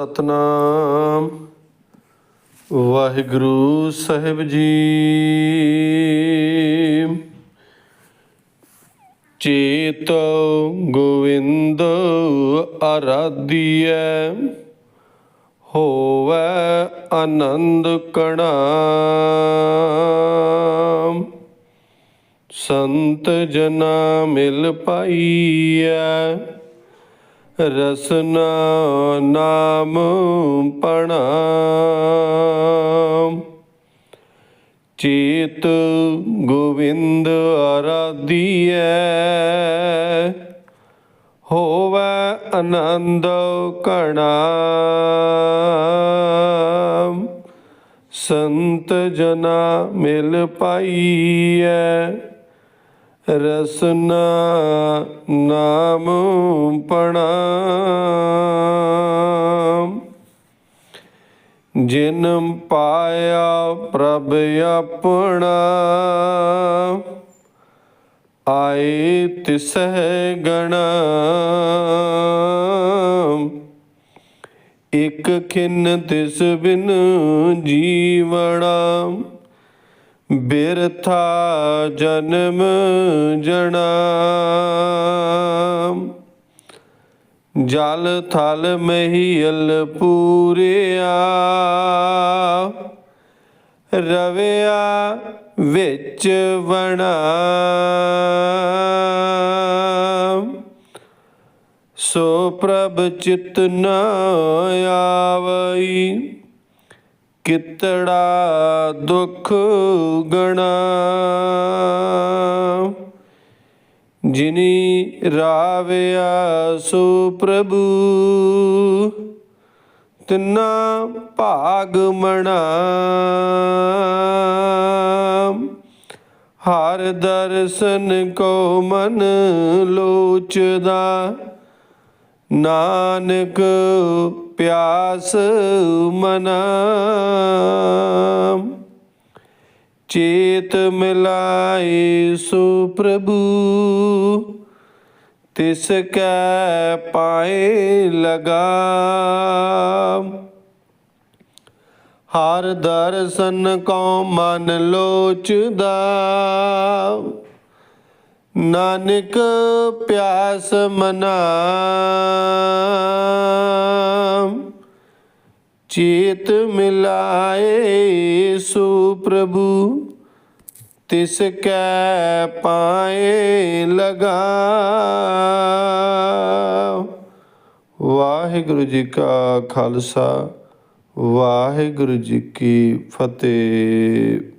ਸਤਨਾਮ। ਵਾਹਿਗੁਰੂ ਸਾਹਿਬ ਜੀ। ਚੇਤ ਗੋਵਿੰਦ ਆਰਾਧੀਐ ਹੋਵੇ ਆਨੰਦ ਕਣਾ ਸੰਤ ਜਨਾ ਮਿਲ ਪਾਈਐ। ਰਸਨਾ ਨਾਮ ਪਣਾਮ ਚੇਤ ਗੋਵਿੰਦ ਆਰਾਧੀਐ। ਹੋਵੇ ਆਨੰਦ ਕਣਾ ਸੰਤ ਜਨਾ ਮਿਲ ਪਾਈਐ। ਰਸਨਾ ਨਾਮ ਪਣਾਮ ਜਿਨ ਪਾਇਆ ਪ੍ਰਭ ਆਪਣਾ, ਆਏ ਤਿਸਹਿ ਗਣਾ। ਇਕ ਖਿਨ ਤਿਸ ਬਿਨ ਜੀਵਣਾ। ਬਿਰਥਾ ਜਨਮ ਜਣਾ ਜਲ ਥਲ ਮਹੀਲ ਪੂਰਿਆ। ਰਵਿਆ ਵਿੱਚ ਵਣਾ ਸੋ ਪ੍ਰਭ ਚਿਤ ਨਾ ਆਵਈ। ਕਿਤੜਾ ਦੁਖ ਗਣਾ। ਜਿਨੀ ਰਾਵਿਆ ਸੋ ਪ੍ਰਭੂ, ਤਿਨਾ ਭਾਗ ਮਣਾ। ਹਰ ਦਰਸ਼ਨ ਕੋ ਮਨ ਲੋਚਦਾ। ਨਾਨਕ ਪਿਆਸ ਮਨਾ ਚੇਤ ਮਿਲਾਏ ਸੋ ਪ੍ਰਭੂ, ਤਿਸ ਕੈ ਪਾਏ ਲਗਾ ਹਰ ਦਰਸ਼ਨ ਕੋ ਮਨ ਲੋਚਦਾ। ਨਾਨਕ ਪਿਆਸ ਮਨਾ ਚੇਤ ਮਿਲਾਏ ਸੋ ਪ੍ਰਭੂ, ਤਿਸ ਕੈ ਪਾਏ ਲਗਾ ਵਾਹਿਗੁਰੂ ਜੀ ਕਾ ਖਾਲਸਾ, ਵਾਹਿਗੁਰੂ ਜੀ ਕੀ ਫਤਿਹ।